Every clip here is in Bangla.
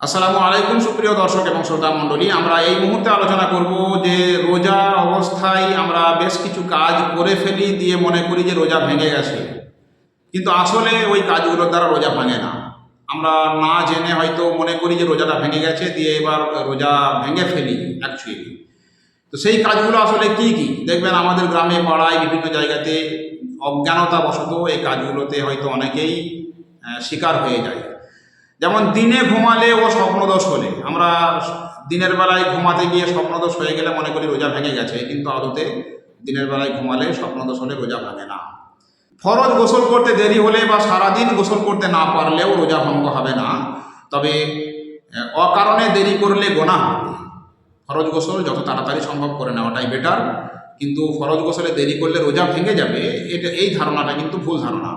আসসালামু আলাইকুম, সুপ্রিয় দর্শক এবং শ্রোতা মণ্ডলী। আমরা এই মুহূর্তে আলোচনা করব যে রোজা অবস্থায় আমরা বেশ কিছু কাজ করে ফেলি দিয়ে মনে করি যে রোজা ভেঙে গেছে। কিন্তু আসলে ওই কাজগুলোর দ্বারা রোজা ভাঙে না। আমরা না জেনে হয়তো মনে করি যে রোজাটা ভেঙে গেছে দিয়ে এবার রোজা ভেঙে ফেলি অ্যাকচুয়ালি তো সেই কাজগুলো আসলে কি কি? দেখবেন আমাদের গ্রামে, পাড়ায়, বিভিন্ন জায়গাতে অজ্ঞানতা বশত এই কাজগুলোতে হয়তো অনেকেই শিকার হয়ে যায়। যেমন দিনে ঘুমালে ও স্বপ্নদোষ হলে। আমরা দিনের বেলায় ঘুমাতে গিয়ে স্বপ্নদোষ হয়ে গেলে মনে করি রোজা ভেঙে গেছে, কিন্তু আদতে দিনের বেলায় ঘুমালে স্বপ্নদোষ হলে রোজা ভাঙে না। ফরজ গোসল করতে দেরি হলে বা সারাদিন গোসল করতে না পারলেও রোজা ভঙ্গ হবে না। তবে অকারণে দেরি করলে গোনা হবে। ফরজ গোসল যত তাড়াতাড়ি সম্ভব করে নেওয়াটাই বেটার কিন্তু ফরজ গোসলে দেরি করলে রোজা ভেঙে যাবে, এটা এই ধারণাটা কিন্তু ভুল ধারণা।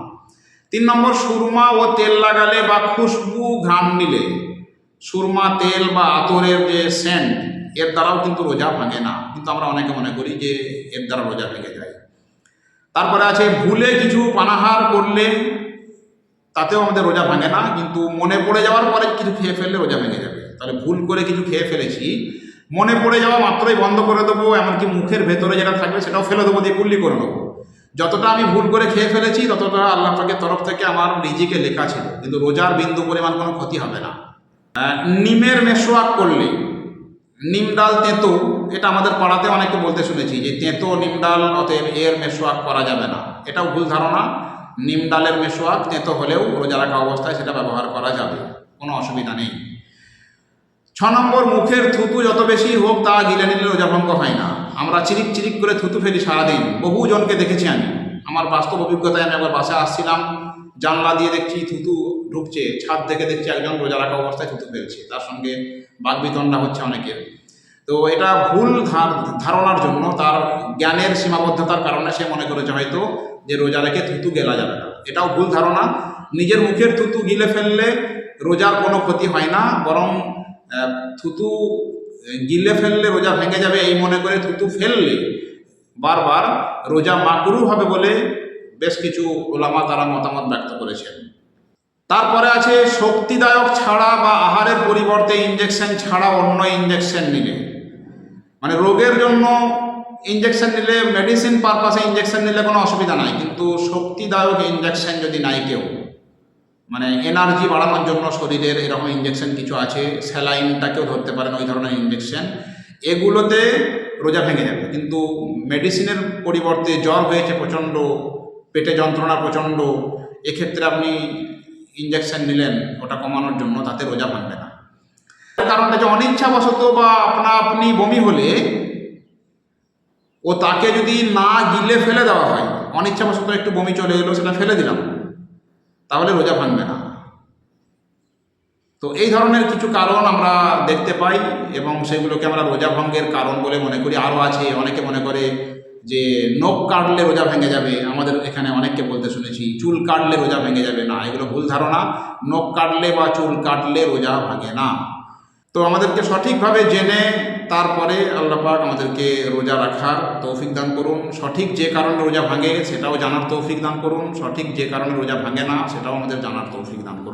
তিন নম্বর, সুরমা ও তেল লাগালে বা খুশবু ঘ্রাণ নিলে। সুরমা তেল বা আতরের যে সেন্ট এর দ্বারাও কিন্তু রোজা ভাঙে না। কিন্তু আমরা অনেকে মনে করি যে এর দ্বারা রোজা ভেঙে যায়। তারপরে আছে, ভুলে কিছু পানাহার করলে তাতেও আমাদের রোজা ভাঙে না। কিন্তু মনে পড়ে যাওয়ার পরে কিছু খেয়ে ফেললে রোজা ভেঙে যাবে। তাহলে ভুল করে কিছু খেয়ে ফেলেছি। মনে পড়ে যাওয়া মাত্রই বন্ধ করে দেবো, এমনকি মুখের ভেতরে যেটা থাকবে সেটাও ফেলে দেবো, দিয়ে কুল্লি করে নেব। যতটা আমি ভুল করে খেয়ে ফেলেছি, ততটা আল্লাহ পাকের তরফ থেকে আমার নিজেকে লেখা ছিল। কিন্তু রোজার বিন্দু পরিমাণ কোনো ক্ষতি হবে না। নিমের মেশোয়াক করলে, নিম ডাল, তেঁতো, এটা আমাদের পাড়াতে অনেকে বলতে শুনেছি যে তেঁতো, নিম ডাল, অতএব এর মেশোয়াক করা যাবে না। এটাও ভুল ধারণা। নিম ডালের মেশোয়াক তেঁতো হলেও রোজা রাখা অবস্থায় সেটা ব্যবহার করা যাবে। কোনো অসুবিধা নেই। ছ নম্বর, মুখের থুতু যত বেশি হোক তা গিলে নিলে রোজা ভঙ্গ হয় না। আমরা চিরিক চিরিক করে থুতু ফেলি সারাদিন। বহু জনকে দেখেছি আমি। আমার বাস্তব অভিজ্ঞতায় আমি একবার বাসায় আসছিলাম, জানলা দিয়ে দেখছি থুতু ঢুকছে, ছাদ থেকে দেখছি একজন রোজা রাখা অবস্থায় থুতু ফেলছে। তার সঙ্গে বাগবিতণ্ডা হচ্ছে অনেকের। তো এটা ভুল ধার- ধারণার জন্য তার জ্ঞানের সীমাবদ্ধতার কারণে সে মনে করেছে হয়তো যে রোজা রেখে থুতু গেলা যাবে না। এটাও ভুল ধারণা। নিজের মুখের থুতু গিলে ফেললে রোজার কোনো ক্ষতি হয় না, বরং থুতু গিলে ফেললে রোজা ভেঙে যাবে এই মনে করে থুতু ফেললে বারবার রোজা মাকরু হবে বলে বেশ কিছু ওলামা তারা মতামত ব্যক্ত করেছেন। তারপরে আছে শক্তিদায়ক ছাড়া বা আহারের পরিবর্তে ইঞ্জেকশন ছাড়া অন্য ইঞ্জেকশন নিলে। মানে রোগের জন্য ইঞ্জেকশন নিলে মেডিসিন পারপাসে ইঞ্জেকশন নিলে কোনো অসুবিধা নাই, কিন্তু শক্তিদায়ক ইঞ্জেকশন যদি নাই কেউ মানে এনার্জি বাড়ানোর জন্য শরীরের এরকম ইঞ্জেকশন কিছু আছে স্যালাইনটাকেও ধরতে পারেন, ওই ধরনের ইঞ্জেকশন এগুলোতে রোজা ভেঙে যাবে। কিন্তু মেডিসিনের পরিবর্তে জ্বর হয়েছে প্রচণ্ড, পেটে যন্ত্রণা প্রচণ্ড, এক্ষেত্রে আপনি ইঞ্জেকশন নিলেন, ওটা কমানোর জন্য তাতে রোজা ভাঙবে না। কারণটা যে অনিচ্ছাবশত বা আপনা আপনি বমি হলে ও তাকে যদি না গিলে ফেলে দেওয়া হয়, অনিচ্ছাবশত একটু বমি চলে এলো, সেটা ফেলে দিলাম। তাহলে রোজা ভাঙবে না। তো এই ধরনের কিছু কারণ আমরা দেখতে পাই এবং সেগুলোকে আমরা রোজা ভঙ্গের কারণ বলে মনে করি। আরও আছে, অনেকে মনে করে যে নখ কাটলে রোজা ভেঙে যাবে। আমাদের এখানে অনেককে বলতে শুনেছি, চুল কাটলে রোজা ভেঙে যাবে না। এগুলো ভুল ধারণা। নখ কাটলে বা চুল কাটলে রোজা ভাঙে না। তো আমাদেরকে সঠিকভাবে জেনে তারপরে আল্লাহ পাক আমাদেরকে রোজা রাখার তৌফিক দান করুন। সঠিক যে কারণে রোজা ভাঙে, সেটাও জানার তৌফিক দান করুন। সঠিক যে কারণে রোজা ভাঙে না, সেটাও আমাদের জানার তৌফিক দান করুন।